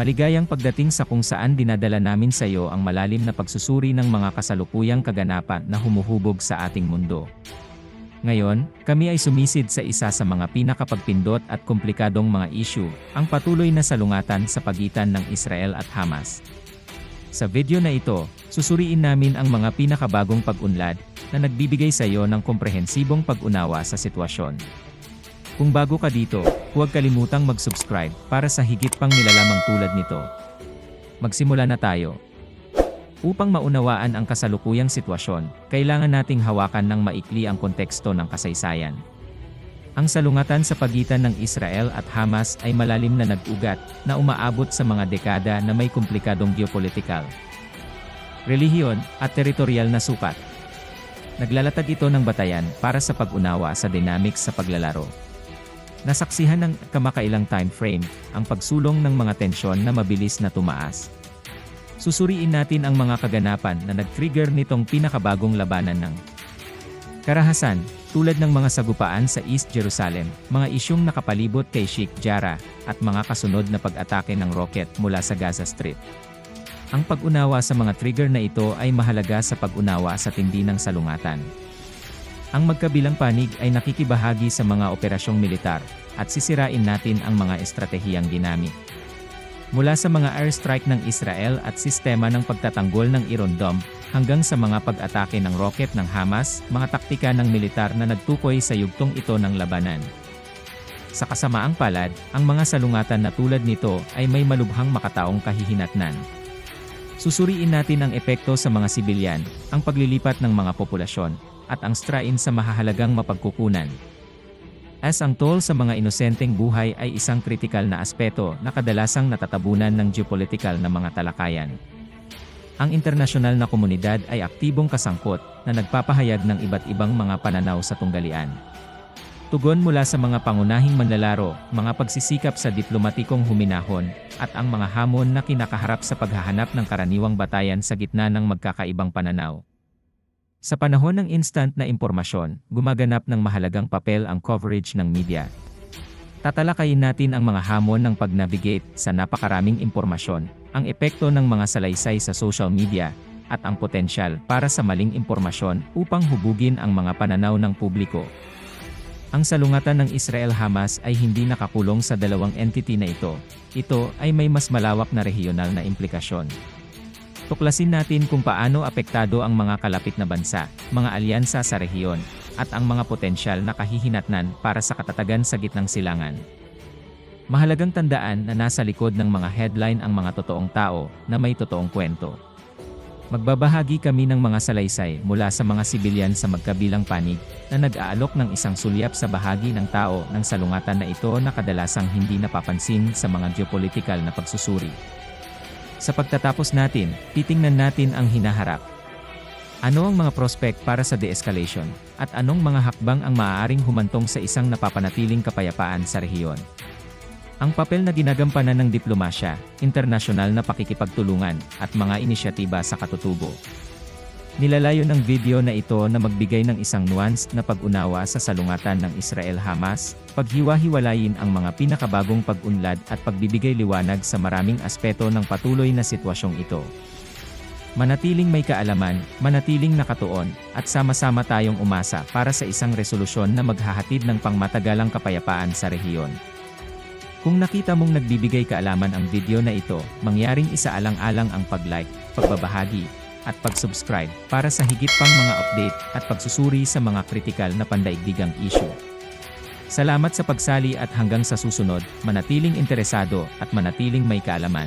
Maligayang pagdating sa kung saan dinadala namin sa iyo ang malalim na pagsusuri ng mga kasalukuyang kaganapan na humuhubog sa ating mundo. Ngayon, kami ay sumisid sa isa sa mga pinakapagpindot at komplikadong mga issue, ang patuloy na salungatan sa pagitan ng Israel at Hamas. Sa video na ito, susuriin namin ang mga pinakabagong pag-unlad na nagbibigay sa iyo ng komprehensibong pag-unawa sa sitwasyon. Kung bago ka dito, huwag kalimutang mag-subscribe para sa higit pang nilalamang tulad nito. Magsimula na tayo. Upang maunawaan ang kasalukuyang sitwasyon, kailangan nating hawakan ng maikli ang konteksto ng kasaysayan. Ang salungatan sa pagitan ng Israel at Hamas ay malalim na nag-ugat na umaabot sa mga dekada na may komplikadong geopolitikal, relihiyon at teritorial na sukat. Naglalatag ito ng batayan para sa pag-unawa sa dynamics sa paglalaro. Nasaksihan ng kamakailang time frame ang pagsulong ng mga tensyon na mabilis na tumaas. Susuriin natin ang mga kaganapan na nag-trigger nitong pinakabagong labanan ng karahasan, tulad ng mga sagupaan sa East Jerusalem, mga isyong nakapalibot kay Sheikh Jarrah, at mga kasunod na pag-atake ng rocket mula sa Gaza Strip. Ang pag-unawa sa mga trigger na ito ay mahalaga sa pag-unawa sa tindi ng salungatan. Ang magkabilang panig ay nakikibahagi sa mga operasyong militar, at sisirain natin ang mga estratehiyang ginamit. Mula sa mga airstrike ng Israel at sistema ng pagtatanggol ng Iron Dome, hanggang sa mga pag-atake ng rocket ng Hamas, mga taktika ng militar na nagtukoy sa yugtong ito ng labanan. Sa kasamaang palad, ang mga salungatan na tulad nito ay may malubhang makataong kahihinatnan. Susuriin natin ang epekto sa mga sibilyan, ang paglilipat ng mga populasyon, at ang strain sa mahahalagang mapagkukunan. As ang toll sa mga inosenteng buhay ay isang kritikal na aspeto na kadalasang natatabunan ng geopolitikal na mga talakayan. Ang internasyonal na komunidad ay aktibong kasangkot na nagpapahayag ng iba't ibang mga pananaw sa tunggalian. Tugon mula sa mga pangunahing manlalaro, mga pagsisikap sa diplomatikong huminahon, at ang mga hamon na kinakaharap sa paghahanap ng karaniwang batayan sa gitna ng magkakaibang pananaw. Sa panahon ng instant na impormasyon, gumaganap ng mahalagang papel ang coverage ng media. Tatalakayin natin ang mga hamon ng pag-navigate sa napakaraming impormasyon, ang epekto ng mga salaysay sa social media, at ang potensyal para sa maling impormasyon upang hubugin ang mga pananaw ng publiko. Ang salungatan ng Israel-Hamas ay hindi nakakulong sa dalawang entity na ito. Ito ay may mas malawak na regional na implikasyon. Tuklasin natin kung paano apektado ang mga kalapit na bansa, mga alyansa sa rehiyon, at ang mga potensyal na kahihinatnan para sa katatagan sa gitnang silangan. Mahalagang tandaan na nasa likod ng mga headline ang mga totoong tao na may totoong kwento. Magbabahagi kami ng mga salaysay mula sa mga sibilyan sa magkabilang panig na nag-aalok ng isang sulyap sa bahagi ng tao ng salungatan na ito na kadalasang hindi napapansin sa mga geopolitikal na pagsusuri. Sa pagtatapos natin, titingnan natin ang hinaharap. Ano ang mga prospect para sa de-escalation, at anong mga hakbang ang maaaring humantong sa isang napapanatiling kapayapaan sa rehiyon. Ang papel na ginagampanan ng diplomasya, internasyonal na pakikipagtulungan, at mga inisyatiba sa katutubo. Nilalayo ng video na ito na magbigay ng isang nuanced na pag-unawa sa salungatan ng Israel-Hamas, paghiwa-hiwalayin ang mga pinakabagong pag-unlad at pagbibigay liwanag sa maraming aspeto ng patuloy na sitwasyong ito. Manatiling may kaalaman, manatiling nakatuon, at sama-sama tayong umasa para sa isang resolusyon na maghahatid ng pangmatagalang kapayapaan sa rehiyon. Kung nakita mong nagbibigay kaalaman ang video na ito, mangyaring isaalang-alang ang pag-like, pagbabahagi, at pag-subscribe para sa higit pang mga update at pagsusuri sa mga kritikal na pandaigdigang issue. Salamat sa pagsali at hanggang sa susunod, manatiling interesado at manatiling may kaalaman.